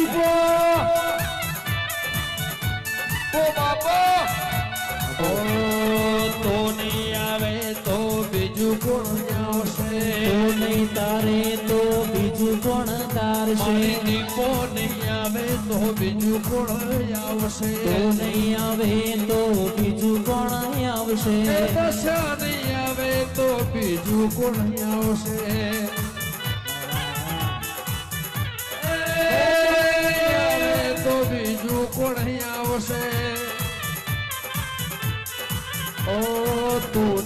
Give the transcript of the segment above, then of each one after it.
દીપો ઓ તો નહીં આવે તો બીજું કોણ આવશે? તો નહીં તારે તો બીજું કોણ તારશે? દીપો નહીં આવે તો બીજું કોણ આવશે? તો નહીં આવે તો બીજું કોણ આવશે? દશા નહીં આવે તો બીજું કોણ આવશે? કોણ આવશે. ઓ તું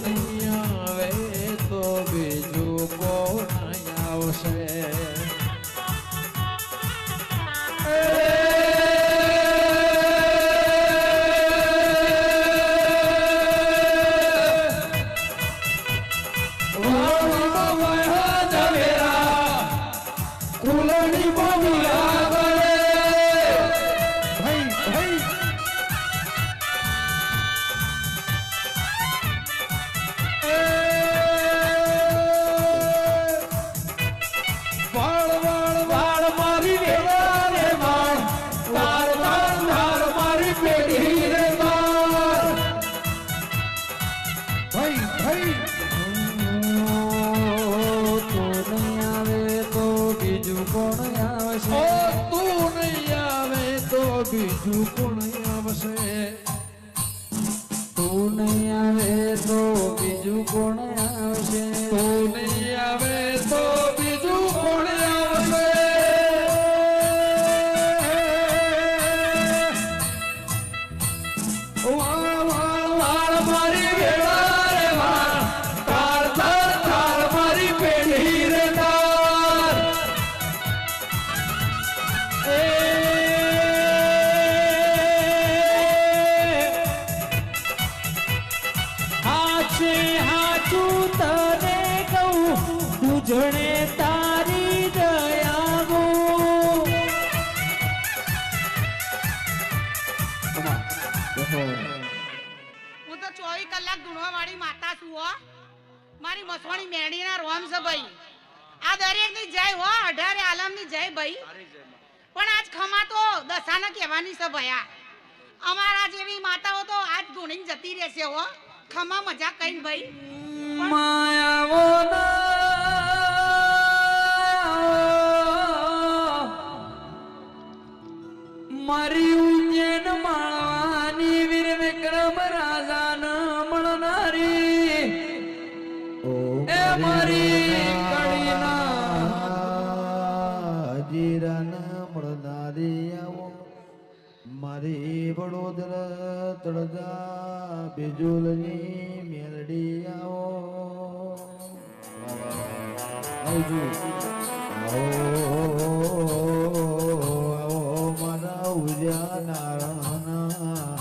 બીજું કોણ આવશે? તું નહીં આવે તો બીજું કોણ હું. તો ચોવીસ કલાક ગુણવા વાળી માતા છું, હો. મારી મસવાણી મેરડીના રોમ છે, ભાઈ. આ દરેકની જય, હો. અઢારે આલમની જય, ભાઈ. પણ આજ ખમા તો દશાના કહેવાની છે ભયા અમારા જેવી માતાઓ તો આજ ગુણીને જતી રહેશે, હો. ખમા મજા કઈ ભાઈ. મારી વડોદરા તળજા બિજુલની મેલડી આવો. આવજો. આવો મારા ઉજા નારાયણ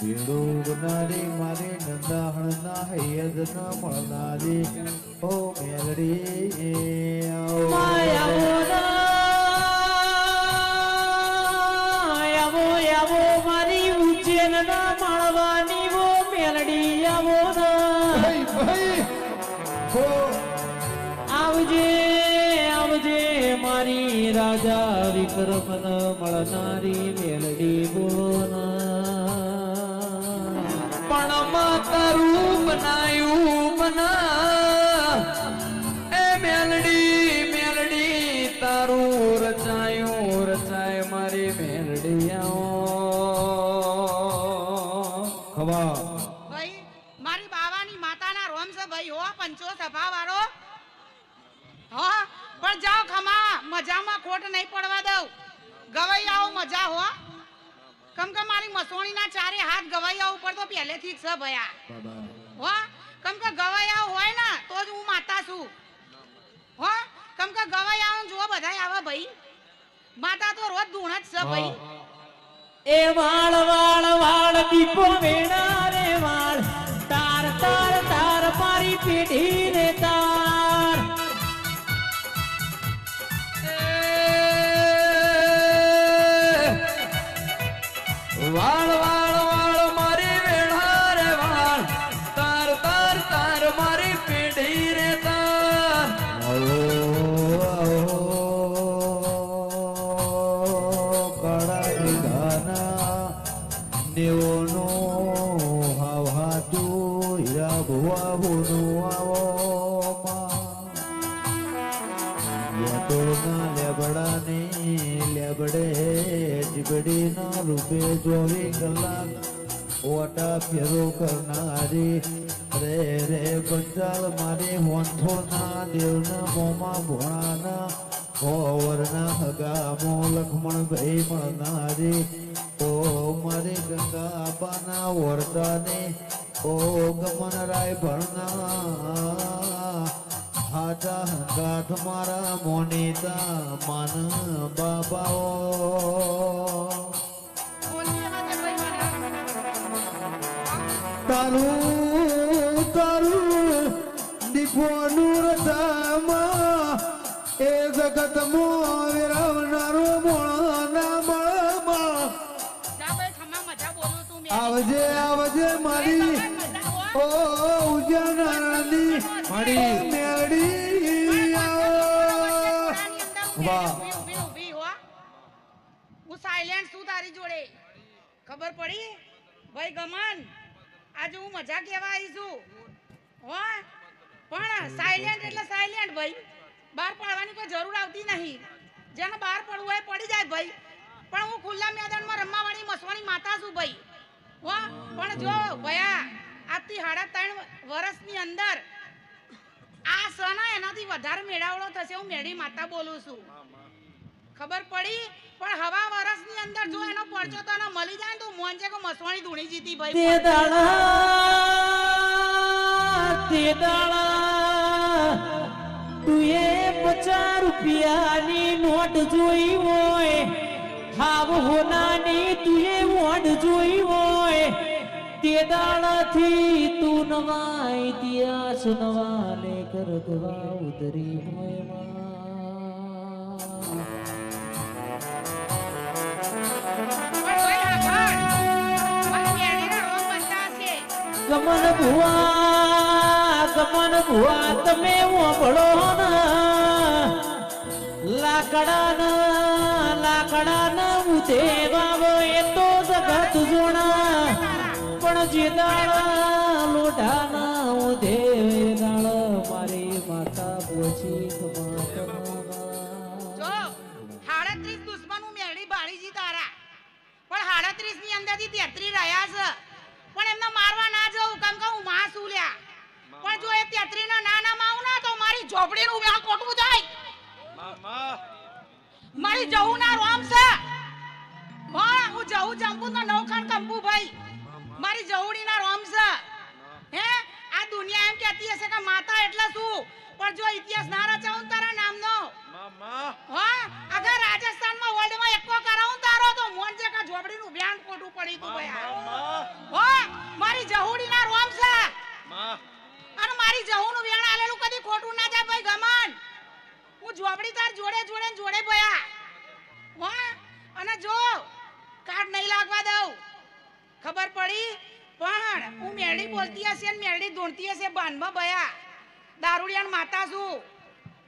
ભીડો બનારી મારી નંદાહણના હૈયદ ન મળનારી ઓ મેલડી, આવો. રાજા મળનારી મેલડી બોના પણ તારું બનાયું મના એ મેલડી મેલડી, તારું રચાયું, રચાય મારી મેલડી આવો ખવા ભાઈ, મારી બાવાની માતાના રોમ છે ભાઈ, હો પંચો સભા વાળો હો પણ જાઓ ખમા મજામાં ખોટ નહીં પડવા દઉં. ગવૈયાઓ મજા હો. કમ કે મારી મસોણીના ચારે હાથ ગવૈયા ઉપર તો પહેલેથી જ છે ભયા. હો કમ કે ગવાઈયા હોય ને તો જ હું માતા છું. હો કમ કે ગવાઈયા જો બધાય આવે ભાઈ. માતા તો રોજ ધૂણ જ છે ભાઈ. એ વાળ વાળ વાળ દીપો વેણા રે વાળ. તાર તાર તાર મારી પેઢી રે જીબડીના રૂપે ચોવીસ કલાક, ઓટા ફેરો કરનારી. રે રે પંચાલ મારી વંથોના દેવના મોમાં ભોણાના ઓવરના હગામો લખમણ ભાઈ મળનારી. ઓ મારી ગંગા આબાના વર્તાને ઓ ગમન રાય ભણના. હાટા હંગાઠ મારા મોનીતા, માન બાબાઓ. તારું તારું દીપોનું રથામાં એ જગતમાં વિરાવનારો મોળાના મળમાં. જા ભાઈ ખમા મજા બોલું તું મેં. આવજે આવજે મારી. ઓ ઉજાનાની મારી. મેળી વાહ. હું. સાયલેન્ટ છું તારી જોડે. ખબર પડી? ભાઈ ગમન? આજે હું મજા કહેવા આવી છું. હો? પણ સાયલેન્ટ એટલે સાયલેન્ટ ભાઈ. બહાર પડવાની કોઈ જરૂર આવતી નહીં. જેને બહાર પડવું હોય પડી જાય ભાઈ. પણ હું ખુલ્લા મેદાનમાં રમવાવાળી મસવાની માતા છું ભાઈ. હો? પણ જો ભયા આજથી સાડા ત્રણ વર્ષની અંદર આ સના એનાથી વધારે મેળાવડો થશે હું મેળી માતા બોલું છું. ખબર પડી? પણ હવા વરસની અંદર જો એનો પરચો તને મળી જાય તો મોંજે કો મસવાણી ધૂણી જીતી ભાઈ દાડા, તે દાડા, તું એ પચાસ રૂપિયાની નોટ જોઈ હોય, હાવ હોનાની તું એ વોટ જોઈ હોય, તે દાડાથી તું નવાય ઇતિહાસ, નવા લેખ રઘવા ઉતરી હોયમાં. ગમન ભુવા ગમન ભુવા, તમે ઓભળો લાકડાના લાકડાના ઉધે બાબ એ તો જગત જોણા. પણ જે દાડા લોઢાના ઉધે દાળ મારી માતા પોછી જો, સાડત્રીસ દુશ્મન મેળી બાળીજી તારા. પણ સાડત્રીસની અંદરથી તેત્રી રહ્યા છે. પણ એમને મારવા ના જવું, કેમ કે હું માં છું પણ જો એ તેત્રી ના નાના માવું ના, તો મારી ઝોપડી નું વ્યા કોટવું જાય મારી જવું ના રોમ છે. હા, હું જવું જંબુ તો નવખાન કંપુ ભાઈ મારી જવડી ના રોમ છે. હે? આ દુનિયા એમ કહેતી હશે કે માતા એટલે શું? પણ જો ઇતિહાસ ના રચાવું તારા નામનો. હા અગર રાજસ્થાનમાં વર્લ્ડમાં એકો કરાવું તારો તો મોંજે કા ઝોપડીનું બ્યાન ખોટું પડી તું ભયા હો મારી જહુડીના રોમ છે. અને મારી જહુનું વ્યાણ આલેલું કદી ખોટું ના જાય ભાઈ ગમન. હું જોબડી તાર જોડે જોડે ને જોડે ભયા. હો અને જો કાર્ડ નહીં લાગવા દઉં. ખબર પડી? પણ હું મેળી બોલતી હશે ને મેળી ધૂણતી હશે બાનમાં ભયા. દારૂડિયાન માતા છું.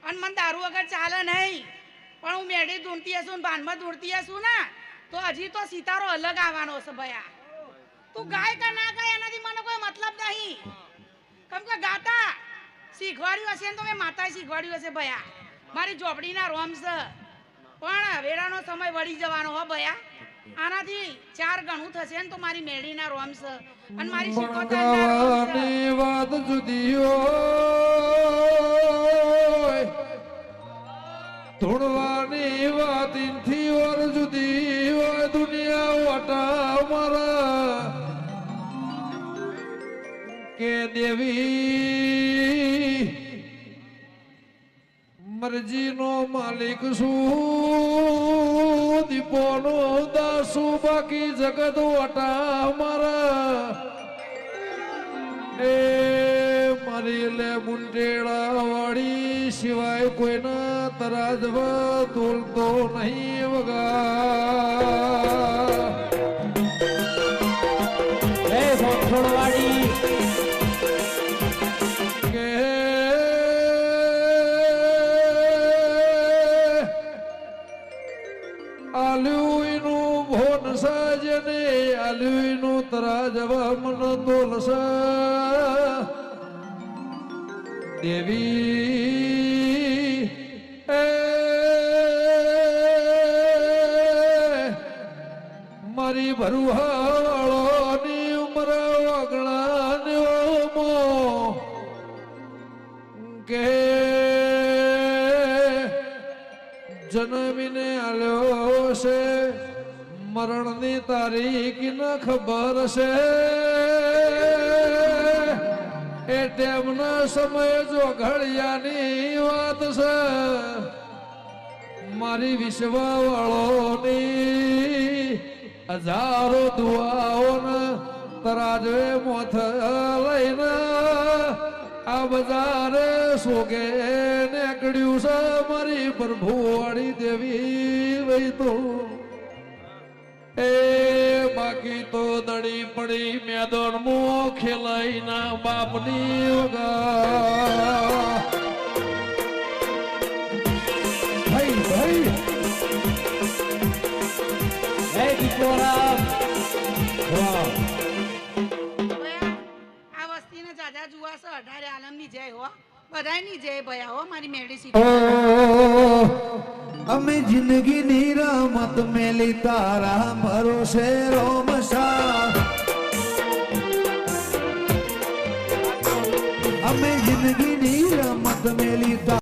અને મને દારૂ વગર ચાલે નહીં. પણ હું મેળી ધૂણતી હશું ને બાનમાં ધૂણતી હશું ને, તો હજી તો સિતારો અલગ આવવાનો છે ભયા. તું ગાય કે ના ગાય એનાથી મને કોઈ મતલબ નહીં. કેમ કે ગાતા શીખવાડ્યું હશે ને તો મેં માતાએ શીખવાડ્યું હશે ભયા. મારી ઝોપડીના રોમ છે. પણ વેળાનો સમય વળી જવાનો હો ભયા. આનાથી ચાર ગણું થશે ને તો મારી મેળીના રોમ છે. અને મારી. ગાવાની વાત જુદી ધૂળવાની વાત ઇનથી ઓર જુદી હોય દુનિયા વાટા મારા. કે દેવી, મરજીનો માલિક શું દીપોનો દાસુ, બાકી જગત વાટા મારા. એ મારી લે મુંડેડા વાળી સિવાય કોઈના તરાજવા તોલતો નહીં વગા. જય ભોંસળવાડી કે આલ્યુઈનું ભોન સાજને આલ્યુઈનું તરાજવા મન તોલસા. દેવી મારી ઉમર ઉંમર ઓગણાનો કે જન્મીને આલ્યો છે મરણની તારીખ ન ખબર છે એ તેમના સમય જો ઘડિયાની વાત છે, મારી વિશ્વાવાળોની હજારો દુઆઓને તરાજવે મોથ લઈને આ બજારે સોગે નેકડ્યું છે મારી પ્રભુવાળી દેવી વઈ તો. એ બાકી તો દડી પડી મેદોન મો ખેલાઈના બાપની વગા. બધાયની જય ભયા. મારી મેળી ઓ, અમે જિંદગીની રમત મેલી તારા ભરોસે રોમસા અમે જિંદગીની રમત મેલી તારા